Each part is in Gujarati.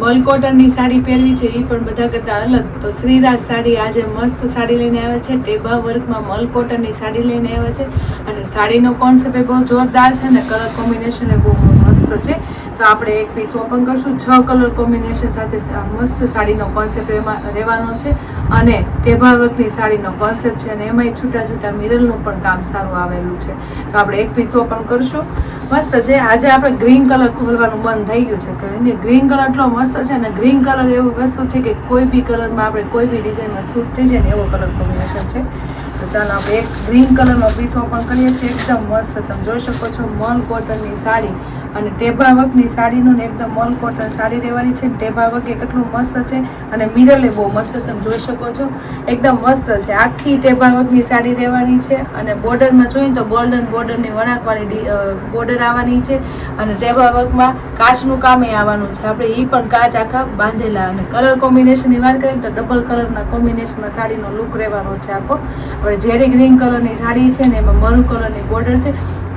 મલ કોટનની સાડી પહેરવી છે એ પણ બધા કરતાં અલગ. તો શ્રીરાજ સાડી આજે મસ્ત સાડી લઈને આવ્યા છે. ટેબા વર્કમાં મલ કોટનની સાડી લઈને આવ્યા છે. અને સાડીનો કોન્સેપ્ટ એ બહુ જોરદાર છે ને કલર કોમ્બિનેશન એ બહુ મસ્ત છે. તો આપણે એક પીસ ઓપન કરશું. છ કલર કોમ્બિનેશન સાથે મસ્ત સાડીનો કોન્સેપ્ટ એમાં રહેવાનો છે. અને ટેબા વર્કની સાડીનો કોન્સેપ્ટ છે અને એમાંય છૂટા છૂટા મિરરનું પણ કામ સારું આવેલું છે. તો આપણે એક પીસ ઓપન કરશું. મસ્ત છે. આજે આપણે ગ્રીન કલર ખોલવાનું બંધ થઈ ગયું છે. કે ગ્રીન કલર એટલો મસ્ત છે અને ગ્રીન કલર એવું વસ્તુ છે કે કોઈ બી કલરમાં આપણે કોઈ બી ડિઝાઇનમાં સૂટ થઈ જાય ને એવો કલર કોમ્બિનેશન છે. તો ચાલો આપણે એક ગ્રીન કલરનો પીસ ઓપન કરીએ છીએ. એકદમ મસ્ત. તમે જોઈ શકો છો, મલ કોટનની સાડી. અને ટેબા વર્કની સાડીનું ને એકદમ મોલ કોટન સાડી રહેવાની છે ટેબા વર્ક એ કેટલું મસ્ત છે અને મિરલે બહુ મસ્ત તમે જોઈ શકો છો. એકદમ મસ્ત છે. આખી ટેબા વર્કની સાડી રહેવાની છે અને બોર્ડરમાં જોઈએ તો ગોલ્ડન બોર્ડરની વણાકવાળી બોર્ડર આવવાની છે અને ટેબા વર્કમાં કાચનું કામ એ આવવાનું છે. આપણે એ પણ કાચ આખા બાંધેલા અને કલર કોમ્બિનેશનની વાત કરીએ તો ડબલ કલરના કોમ્બિનેશનમાં સાડીનો લુક રહેવાનો છે આખો. હવે ઝેરી ગ્રીન કલરની સાડી છે ને એમાં મરૂ કલરની બોર્ડર છે.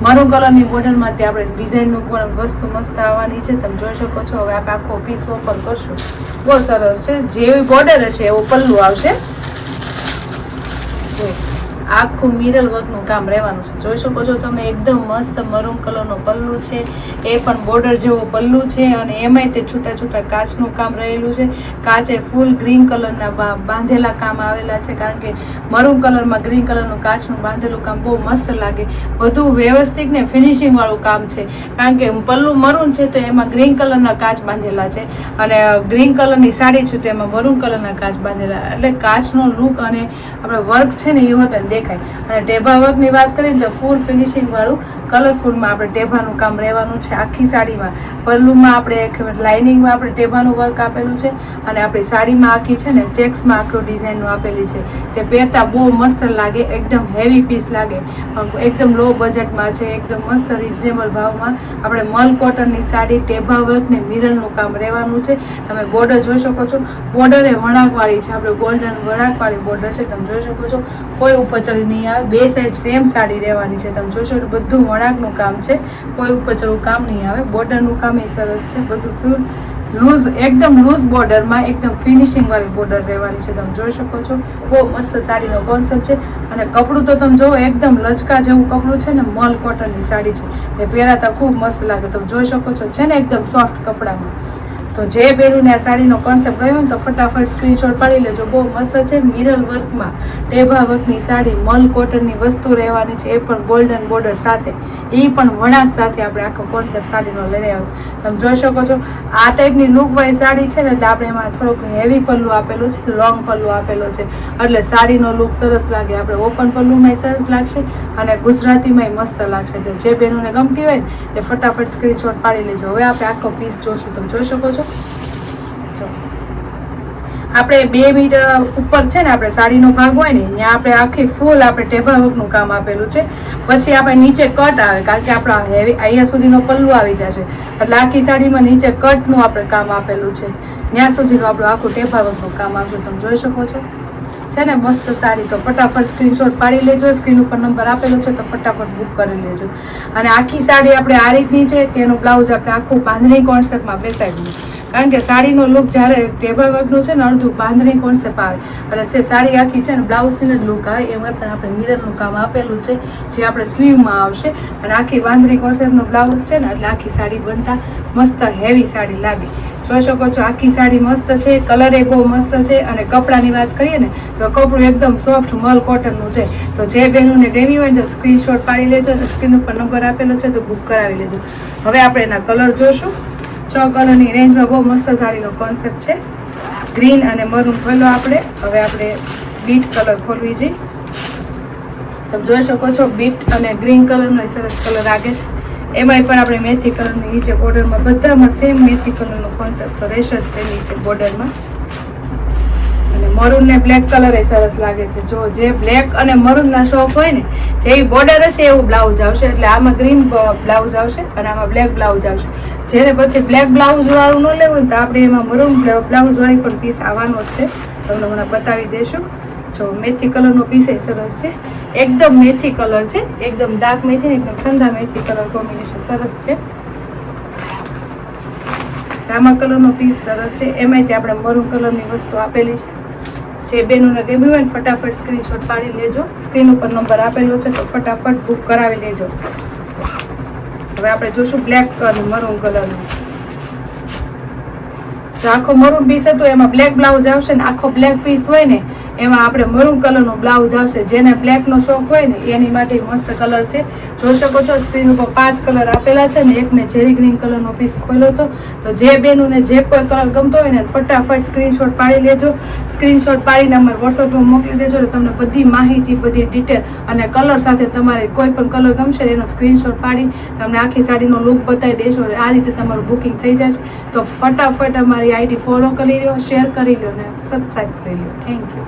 મરૂ કલરની બોર્ડરમાંથી આપણે ડિઝાઇનનું પણ વસ્તુ મસ્ત આવવાની છે, તમે જોઈ શકો છો. હવે આપણે આખો પીસ ઓપન કરશું. બહુ સરસ છે. જેવી બોર્ડર હશે એવો પલ્લું આવશે. આખું મિરલ વર્કનું કામ રહેવાનું છે. જોઈ શકો છો તમે, એકદમ મસ્ત મરૂન કલરનો પલ્લુ છે. એ પણ બોર્ડર જેવો પલ્લુ છે અને એમાંય તે છૂટા છૂટા કાચનું કામ રહેલું છે. કાચે ફૂલ ગ્રીન કલરના બાંધેલા કામ આવેલા છે કારણ કે મરૂન કલરમાં ગ્રીન કલરનું કાચનું બાંધેલું કામ બહુ મસ્ત લાગે. વધુ વ્યવસ્થિત ને ફિનિશિંગ વાળું કામ છે. કારણ કે પલ્લુ મરૂન છે તો એમાં ગ્રીન કલરના કાચ બાંધેલા છે અને ગ્રીન કલરની સાડી છે તો એમાં મરૂન કલરના કાચ બાંધેલા. એટલે કાચનો લુક અને આપણે વર્ક છે ને એ હોત દેખાય. અને ટેભા વર્કની વાત કરીએ તો ફૂલ ફિનિશિંગવાળું કલરફુલમાં આપણે ટેભાનું કામ રહેવાનું છે આખી સાડીમાં. પલ્લુમાં આપણે એક લાઇનિંગમાં આપણે ટેભાનું વર્ક આપેલું છે અને આપણી સાડીમાં આખી છે ને ચેક્સમાં આખું ડિઝાઇનનું આપેલી છે. તે પહેરતા બહુ મસ્ત લાગે, એકદમ હેવી પીસ લાગે. એકદમ લો બજેટમાં છે, એકદમ મસ્ત રિઝનેબલ ભાવમાં. આપણે મલ કોટનની સાડી, ટેભા વર્ક ને મિરરનું કામ રહેવાનું છે. તમે બોર્ડર જોઈ શકો છો. બોર્ડર એ વણાકવાળી છે, આપણે ગોલ્ડન વણાકવાળી બોર્ડર છે, તમે જોઈ શકો છો. કોઈ ઉપર ચડી નહીં આવે. બે સાઈડ સેમ સાડી રહેવાની છે. તમે જોશો તો બધું વણાકનું કામ છે. કોઈ ઉપર ચડવું કામ નહીં આવે. બોર્ડરનું કામ એ સરસ છે. બધું ફ્યુલ લૂઝ એકદમ લૂઝ બોર્ડરમાં એકદમ ફિનિશિંગ વાળી બોર્ડર રહેવાની છે. તમે જોઈ શકો છો. બહુ મસ્ત સાડીનો કોન્સેપ્ટ છે. અને કપડું તો તમે જોવો, એકદમ લચકા જેવું કપડું છે ને, મલ કોટનની સાડી છે. એ પહેરાતા ખૂબ મસ્ત લાગે. તમે જોઈ શકો છો. છે ને, એકદમ સોફ્ટ કપડામાં. તો જે પહેરું ને આ સાડીનો કોન્સેપ્ટ ગયો ને તો ફટાફટ સ્ક્રીનશોટ પાડી લેજો. બહુ મસ્ત છે. મિરલ વર્કમાં ટેબા વર્કની સાડી, મલ કોટનની વસ્તુ રહેવાની છે. એ પણ ગોલ્ડન બોર્ડર સાથે. એ પણ વણાક સાથે આપણે આખો કોન્સેપ્ટ સાડીનો લઈને આવ્યો તમે જોઈ શકો છો, આ ટાઈપની લુક વાળી સાડી છે ને, એટલે આપણે એમાં થોડુંક હેવી પલ્લું આપેલું છે લોંગ પલ્લું આપેલો છે. એટલે સાડીનો લુક સરસ લાગે. આપણે ઓપન પલ્લુમાંય સરસ લાગશે અને ગુજરાતીમાંય મસ્ત લાગશે. એટલે જે બહેનોને ગમતી હોય તે ફટાફટ સ્ક્રીનશોટ પાડી લેજો. હવે આપણે આખો પીસ જોશું. તમે જોઈ શકો છો આપણે બે મીટર ઉપર છે ને આપણે સાડીનો ભાગ હોય ને, ત્યાં આપણે આખી ફૂલ આપણે ટેબલ વર્કનું કામ આપેલું છે. પછી આપણે નીચે કટ આવે, કારણ કે આપણા હેવી અહીંયા સુધીનો પલ્લુ આવી જશે. એટલે આખી સાડીમાં નીચે કટનું આપણે કામ આપેલું છે. ત્યાં સુધીનું આપણું આખું ટેબલ વર્કનું કામ આવશે. તમે જોઈ શકો છો. છે ને, મસ્ત સાડી. તો ફટાફટ સ્ક્રીનશોટ પાડી લેજો. સ્ક્રીન ઉપર નંબર આપેલો છે, તો ફટાફટ બુક કરી લેજો. અને આખી સાડી આપણે આ રીતની છે તેનું બ્લાઉઝ આપણે આખું બાંધણી કોન્સેપ્ટમાં બેસાડ્યું કારણ કે સાડીનો લુક જ્યારે ટેબલ વર્કનું છે ને અડધું બાંધણી કોન્સેપ્ટ આવે અને છે સાડી આખી છે ને બ્લાઉઝની જ લુક આવે, એમાં પણ આપણે મિરરનું કામ આપેલું છે, જે આપણે સ્લીવમાં આવશે. અને આખી બાંધણી કોન્સેપ્ટનું બ્લાઉઝ છે ને, એટલે આખી સાડી બનતા મસ્ત હેવી સાડી લાગે. જોઈ શકો છો, આખી સાડી મસ્ત છે કલર એ બહુ મસ્ત છે. અને કપડાની વાત કરીએ ને, તો કપડું એકદમ સોફ્ટ મલ કોટનનું છે. તો જે બહેનોને ગમી હોય ને સ્ક્રીનશોટ પાડી લેજો અને સ્ક્રીન ઉપર નંબર આપેલો છે, તો બુક કરાવી લેજો. હવે આપણે એના કલર જોશું. છ કલરની રેન્જમાં બહુ મસ્ત સારીનો કોન્સેપ્ટ છે. ગ્રીન અને મરૂન ખોલો આપણે. હવે આપણે બીટ કલર ખોલવી છે. તમે જોઈ શકો છો બીટ અને ગ્રીન કલરનો સરસ કલર લાગે છે. એમાંય પણ આપણે મેથી કલરની નીચે બોર્ડરમાં બધામાં સેમ મેથી કલરનો કોન્સેપ્ટ તો રહેશે જ તે નીચે બોર્ડરમાં અને મરૂન ને બ્લેક કલર એ સરસ લાગે છે. જો જે બ્લેક અને મરૂનના શોખ હોય ને, જે બોર્ડર હશે એવું બ્લાઉઝ આવશે. એટલે આમાં ગ્રીન બ્લાઉઝ આવશે અને આમાં બ્લેક બ્લાઉઝ આવશે. જેને પછી બ્લેક બ્લાઉઝ વાળું ન લેવું તો આપણે એમાં મરૂન બ્લાઉઝ વાળી પણ પીસ આવવાનો જ છે. તમને હમણાં બતાવી દઈશું. જો મેથી કલરનો પીસ એ સરસ છે. એકદમ મેથી કલર છે. એકદમ ડાર્ક મેથી એકદમ ઠંડા મેથી કલર કોમ્બિનેશન સરસ છે. રામા કલરનો પીસ સરસ છે. એમાંય આપણે મરૂન કલરની વસ્તુ આપેલી છે. જે બેનોને ગમ્યું હોય ને ફટાફટ સ્ક્રીનશોટ પાડી લેજો. સ્ક્રીન ઉપર નંબર આપેલો છે તો ફટાફટ બુક કરાવી લેજો. હવે આપણે જોશું બ્લેક કલર મરૂન કલરનું જો આખો મરૂન પીસ હતો, એમાં બ્લેક બ્લાઉઝ આવશે ને આખો બ્લેક પીસ હોય ને એમાં આપણે મરૂન કલરનો બ્લાઉઝ આવશે. જેને બ્લેકનો શોખ હોય ને, એની માટે મસ્ત કલર છે. જોઈ શકો છો, સ્ક્રીન ઉપર પાંચ કલર આપેલા છે ને એક મેં જેરી ગ્રીન કલરનો પીસ ખોલ્યો હતો. તો જે બેનુને જે કોઈ કલર ગમતો હોય ને, ફટાફટ સ્ક્રીનશોટ પાડી લેજો. સ્ક્રીનશોટ પાડીને અમારે વોટ્સઅપમાં મોકલી દેજો એટલે તમને બધી માહિતી, બધી ડિટેલ અને કલર સાથે તમારે કોઈ પણ કલર ગમશે એનો સ્ક્રીનશોટ પાડી તમને આખી સાડીનો લુક બતાવી દેશો આ રીતે તમારું બુકિંગ થઈ જશે. તો ફટાફટ અમારી આઈડી ફોલો કરી લો શેર કરી લો ને સબસ્ક્રાઈબ કરી લો થેન્ક યુ